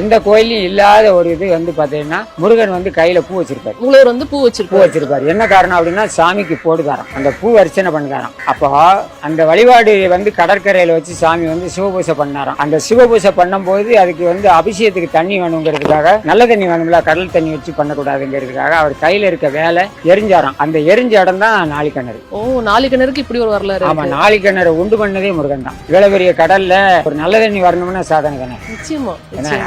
எந்த கோயிலையும் இல்லாத ஒரு இது வந்து பாத்தீங்கன்னா முருகன் வந்து கையில பூ வச்சிருப்பாரு. மூலவர் வந்து பூ பூ வச்சிருப்பாரு. என்ன காரணம் அப்படின்னா சாமிக்கு போடுதாராம் அந்த பூ அர்ச்சனை பண்ணுதாராம் அப்போ அந்த வழிபாடு வந்து கடற்கரையில வச்சு சாமி வந்து சிவபூசை பண்ணாராம். அந்த சிவபூசை பண்ணும்போது அதுக்கு வந்து அபிஷேகத்துக்கு தண்ணி வேணுங்கிறதுக்காக நல்ல தண்ணி வேணும்ல கடல் தண்ணி வச்சு பண்ணக்கூடாதுங்கிறதுக்காக அவர் கையில இருக்க வேலை எரிஞ்சாராம். அந்த எரிஞ்ச இடம் தான் நாளிக்கிணறு. ஓ நாலு கிணறுக்கு இப்படி ஒரு வரலாறு ஆமா இருக்கு. நாளிக்கிணறு உண்டு பண்ணதே முருகன் தான். இவ்வளவு பெரிய கடல்ல ஒரு நல்ல தண்ணி வரணும்னா சாதனை தானே? நிச்சயமா.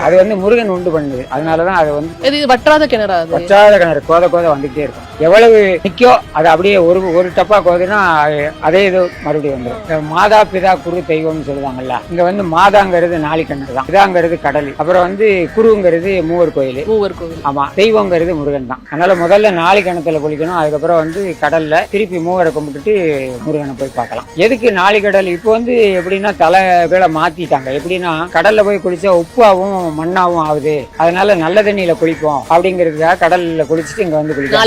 அது வந்து முருகன் உண்டு பண்ணுது. அதனாலதான் அது வந்து இது வற்றாத கிணறா வற்றாத கிணறு கோத கோத வந்துகிட்டே இருக்கும். எவ்வளவு நிக்கோ அது அப்படியே ஒரு ஒரு டப்பா கோதுன்னா அது- இது மறுபடியும் வந்துடும் மாதா பிதா குரு தெய்வம்னு சொல்லுவாங்கல்ல இங்க வந்து மாதாங்கிறது நாளி கிணறு தான். பிதாங்கிறது கடல் அப்புறம் வந்து குருங்கிறது மூவர் கோயில். மூவர் கோவில். ஆமா தெய்வங்கிறது முருகன் தான். அதனால முதல்ல நாளி கிணத்துல குளிக்கணும் அதுக்கப்புறம் வந்து கடல்ல திருப்பி மூவரை கும்பிட்டுட்டு முருகனை போய் பார்க்கலாம். எதுக்கு நாளி கடல்? இப்போ வந்து எப்படின்னா தலை கீழே மாத்திட்டாங்க. எப்படின்னா கடல்ல போய் குளிச்சா உப்பாவும் மண்ணாவும் ஆகுது. அதனால நல்ல தண்ணியில குளிப்போம் அப்படிங்கிறதுக்காக கடல்ல குளிச்சுட்டு இங்க வந்து குளிக்கலாம்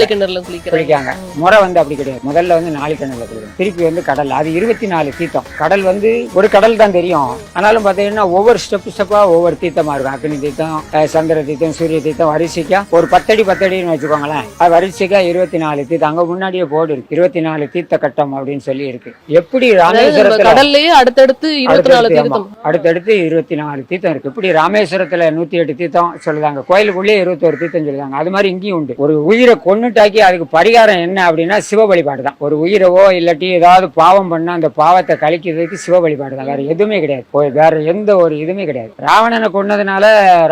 குளிக்கிறாங்க முறை வந்து அப்படி கிடையாது. முதல்ல வந்து நாலு கிணறுல குளிக்கணும். திருப்பி வந்து கடல். அது இருபத்தி நாலு தீர்த்தம். கடல் வந்து ஒரு கடல் தான் தெரியும். ஆனாலும் பார்த்தீங்கன்னா ஒவ்வொரு ஸ்டெப் ஸ்டெப்பா ஒவ்வொரு தீர்த்தமா இருக்கும். அக்னி தீர்த்தம் சந்திர தீர்த்தம் சூரிய தீர்த்தம் வரிசைக்கா ஒரு பத்தடி பத்தடின்னு வச்சுக்கோங்களேன். அது வரிசைக்கா இருபத்தி நாலு தீர்த்தம். அங்க முன்னாடியே போர்டு இருக்கு. இருபத்தி நாலு தீர்த்த கட்டம் அப்படின்னு சொல்லி இருக்கு. எப்படி ராமேஸ்வரத்துல அடுத்தடுத்து இருபத்தி நாலு. தீர்த்தம். அடுத்தடுத்து இருபத்தி நாலு தீர்த்தம் இருக்கு. இப்படி ராமேஸ்வரத்துல நூத்தி எட்டு தீர்த்தம் சொல்லுதாங்க. கோயிலுக்குள்ளே இருபத்தோரு தீர்த்தம் சொல்லுதாங்க. அது மாதிரி இங்கேயும் உண்டு. ஒரு உயிரை கொன்னுட்டாக்கி அதுக்கு பரிகாரம் என்ன அப்படின்னா சிவ வழிபாடு தான். ஒரு உயிரவோ இல்லாட்டி ஏதாவது பாவம் பண்ணா அந்த பாவத்தை கழிக்கிறதுக்கு சிவ வழிபாடு தான். வேற எதுவுமே கிடையாது. வேற எந்த ஒரு இதுவுமே கிடையாது. ராவணனை கொன்னதுனால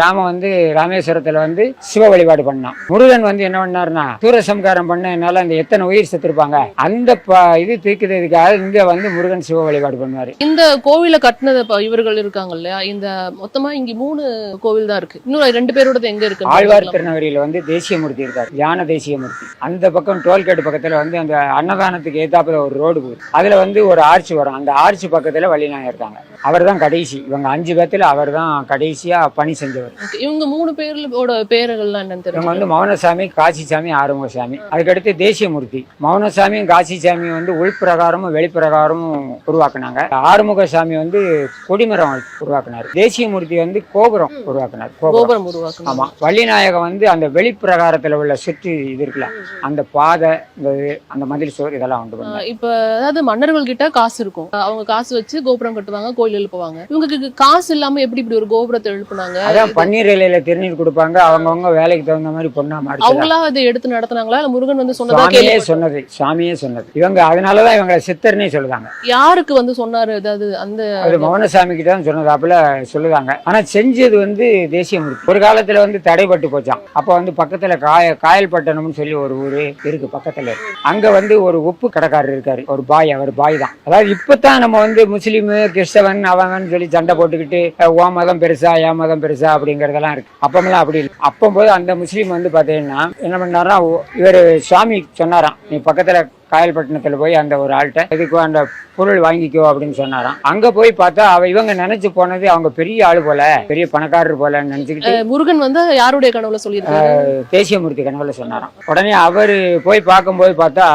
ராம வந்து ராமேஸ்வரத்துல வந்து சிவ வழிபாடு பண்ணான். முருகன் வந்து என்ன பண்ணாருன்னா சூரசம்காரம் பண்ணனால அந்த எத்தனை உயிர் செத்துருப்பாங்க அந்த இது தீர்க்கிறதுக்காக இங்க வந்து முருகன் சிவ வழிபாடு பண்ணுவாரு. இந்த கோவில கட்டினது இவர்கள் இருக்காங்க இல்லையா? இந்த மொத்தமா இங்க மூணு கோவில் தான் இருக்கு. இன்னும் ரெண்டு பேரோடது எங்க இருக்கு? ஆழ்வார் திருநகரியில வந்து தேசியமூர்த்தி இருக்கார். ஞான தேசியமூர்த்தி. அந்த பக்கம் டோல்கேட் பக்கத்துல வந்து அந்த அன்னதானத்துக்கு ஏத்தாப்புல ஒரு ரோடு போகுது. அதுல வந்து ஒரு ஆர்ச்சி வரும். அந்த ஆர்ச்சி பக்கத்துல வழி இருக்காங்க அவர் தான் கடைசி. இவங்க அஞ்சு பேத்துல அவர் தான் கடைசியா பணி செஞ்சவர். இவங்க மூணு பேரோட பேர்கள்லாம் என்னன்னு இவங்க வந்து மௌனசாமி காசிசாமி ஆறுமுகசாமி. அதுக்கடுத்து தேசியமூர்த்தி. மௌனசாமியும் காசிசாமியும் வந்து உள்பிரகாரமும் வெளிப்பிரகாரமும் உருவாக்குனாங்க. ஆறுமுகசாமி வந்து கொடிமரம் உருவாக்குனார். தேசியமூர்த்தி வந்து கோபுரம் உருவாக்குனார். கோபுரம். கோபுரம் உருவாக்கணும் ஆமா. வள்ளிநாயகம் வந்து அந்த வெளிப்பிரகாரத்துல உள்ள சுற்று இது இருக்குல்ல அந்த பாதை இந்த அந்த மதில் சுவர் இதெல்லாம் உண்டு இப்ப அதாவது மன்னர்கள் கிட்ட காசு இருக்கும். அவங்க காசு வச்சு கோபுரம் கட்டுவாங்க கோயில் எழுப்புவாங்க. இவங்களுக்கு காசு இல்லாம எப்படி இப்படி ஒரு கோபுரத்தை எழுப்புனாங்க? அதான் பன்னீர் இலையில திருநீர் கொடுப்பாங்க. அவங்கவங்க வேலைக்கு தகுந்த மாதிரி பொண்ணா மாறிச்சு அவங்களா அதை எடுத்து நடத்துனாங்களா? இல்ல முருகன் வந்து சொன்னதா சொன்னது. சாமியே சொன்னது. இவங்க அதனாலதான் இவங்க சித்தர்னே சொல்லுதாங்க. யாருக்கு வந்து சொன்னாரு? அதாவது அந்த மௌனசாமி கிட்ட தான் சொன்னதாப்புல சொல்லுதாங்க. ஆனா செஞ்சது வந்து தேசியமூர்த்தி ஒரு காலத்துல வந்து தடைப்பட்டு போச்சான் அப்ப வந்து பக்கத்துல காய காயல்பட்டணம்னு சொல்லி ஒரு ஊரு இருக்கு பக்கத்துல. அங்க வந்து ஒரு உப்பு கடைக்காரர் இருக்காரு. ஒரு பாய் அவர் பாய் தான். அதாவது இப்பதான் நம்ம வந்து முஸ்லீமு கிறிஸ்தவன் அவங்கன்னு சொல்லி சண்டை போட்டுக்கிட்டு ஓ மதம் பெருசா என் மதம் பெருசா அப்படிங்கறதெல்லாம் இருக்கு. அப்பமெல்லாம் அப்படி இல்லை. அப்பம்போது அந்த முஸ்லீம் வந்து பாத்தீங்கன்னா என்ன பண்ணாராம் இவர் சுவாமி சொன்னாராம் நீ பக்கத்துல காயல்பட்டினத்துல போய் அந்த ஒரு ஆள்கிட்ட இதுக்கு அந்த பொருள் வாங்கிக்கோ அப்படின்னு சொன்னாராம். அங்க போய் பார்த்தா அவ இவங்க நினைச்சு போனது அவங்க பெரிய ஆளு போல பெரிய பணக்காரர் போல நினைச்சுக்கிட்டு முருகன் வந்து யாருடைய கனவுல சொல்லியிருக்காரு? தேசியமூர்த்தி கனவுல சொன்னாராம். உடனே அவரு போய் பார்க்கும்போது பார்த்தா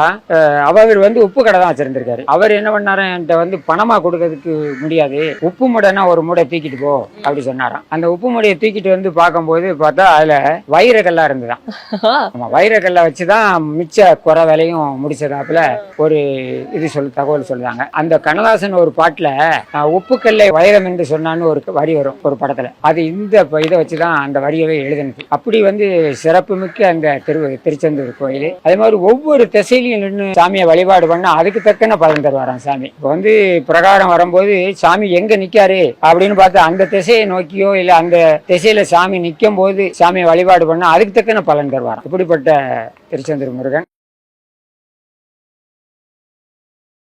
அவர் வந்து உப்பு கடை தான் வச்சிருந்திருக்காரு. அவர் என்ன பண்ணாரு என்கிட்ட வந்து பணமா கொடுக்கறதுக்கு முடியாது. உப்பு மூடைனா ஒரு மூடை தூக்கிட்டு போ அப்படி சொன்னாராம். அந்த உப்பு மூடையை தூக்கிட்டு வந்து பார்க்கும்போது பார்த்தா அதுல வைரக்கல்லா இருந்துதான் வைரக்கல்லை வச்சுதான் மிச்ச குறை வேலையும் முடிச்சதாப்புல ஒரு இது சொல்லு தகவல் சொல்றாங்க. அந்த கண்ணதாசன் ஒரு பாட்டுல உப்புக்கல்லை வைரம் என்று சொன்னான்னு ஒரு வரி வரும் ஒரு படத்துல. அது இந்த இதை இதை வச்சுதான் அந்த வரியவே எழுதுனது. அப்படி வந்து சிறப்புமிக்க அந்த திரு திருச்செந்தூர் கோயில். அதே மாதிரி ஒவ்வொரு திசையிலையும் நின்று சாமியை வழிபாடு பண்ணால் அதுக்கு தக்கன பலன் தருவாராம் சாமி. இப்போ வந்து பிரகாரம் வரும்போது சாமி எங்க நிக்காரு? அப்படின்னு பார்த்து அந்த திசையை நோக்கியோ இல்ல அந்த திசையில சாமி நிக்கும் போது சாமியை வழிபாடு பண்ணால் அதுக்கு தக்கன பலன் தருவாராம். இப்படிப்பட்ட திருச்செந்தூர் முருகன்.